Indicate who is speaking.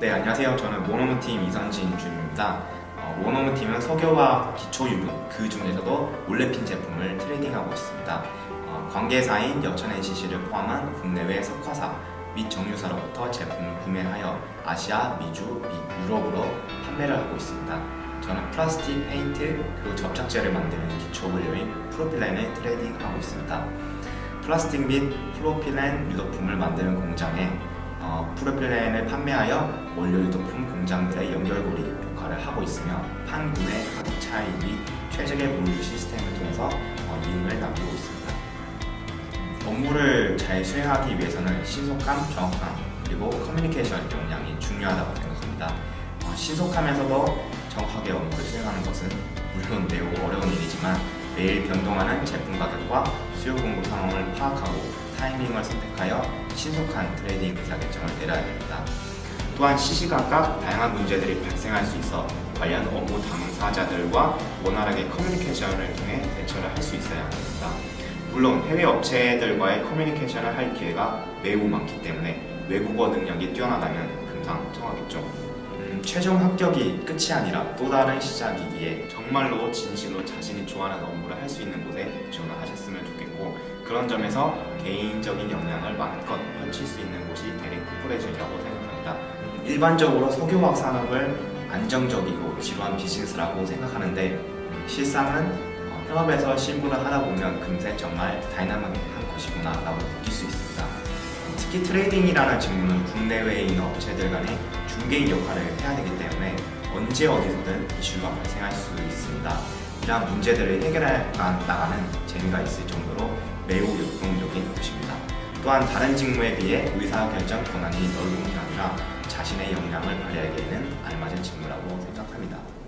Speaker 1: 네, 안녕하세요. 저는 모노무팀 이선진 준입니다. 어, 모노무팀은 석유와 기초 유분, 그 중에서도 올레핀 제품을 트레이딩하고 있습니다. 어, 관계사인 여천 NCC를 포함한 국내외 석화사 및 정유사로부터 제품을 구매하여 아시아, 미주, 미, 유럽으로 판매를 하고 있습니다. 저는 플라스틱, 페인트, 그리고 접착제를 만드는 기초 원료인 프로필렌을 트레이딩하고 있습니다. 플라스틱 및 프로필렌 유도품을 만드는 공장에 어, 프로필렌을 판매하여 원료 유도품 공장들의 연결고리 역할을 하고 있으며 판구매, 가격 차이 및 최적의 물류 시스템을 통해서 어, 이윤을 남기고 있습니다. 업무를 잘 수행하기 위해서는 신속함, 정확함, 그리고 커뮤니케이션 역량이 중요하다고 생각합니다. 어, 신속하면서도 정확하게 업무를 수행하는 것은 물론 매우 어려운 일이지만 매일 변동하는 제품 가격과 수요 공급 상황을 파악하고 타이밍을 선택하여 신속한 트레이딩 의사결정을 내려야 됩니다. 또한 시시각각 다양한 문제들이 발생할 수 있어 관련 업무 당사자들과 원활하게 커뮤니케이션을 통해 대처를 할 수 있어야 합니다. 물론 해외 업체들과의 커뮤니케이션을 할 기회가 매우 많기 때문에 외국어 능력이 뛰어나다면 금상첨화겠죠. 음, 최종 합격이 끝이 아니라 또 다른 시작이기에 정말로 진실로 자신이 좋아하는 업무를 할 수 있는 곳에 지원을 하셨으면 좋겠고 그런 점에서 개인적인 역량을 마음껏 펼칠 수 있는 곳이 대립 코퍼레이션이라고 생각합니다. 일반적으로 석유화학 산업을 안정적이고 지루한 비즈니스라고 생각하는데 실상은 어, 현업에서 실무를 하다 보면 금세 정말 다이나믹한 것이구나 라고 느낄 수 있습니다. 특히 트레이딩이라는 직무는 국내외에 있는 업체들 간의 중개인 역할을 해야 되기 때문에 언제 어디서든 이슈가 발생할 수 있습니다. 이러한 문제들을 해결해 나가는 재미가 있을 정도로 매우 역동적인 것입니다. 또한 다른 직무에 비해 의사결정 권한이 넓은 게 아니라 자신의 역량을 발휘하기에는 알맞은 직무라고 생각합니다.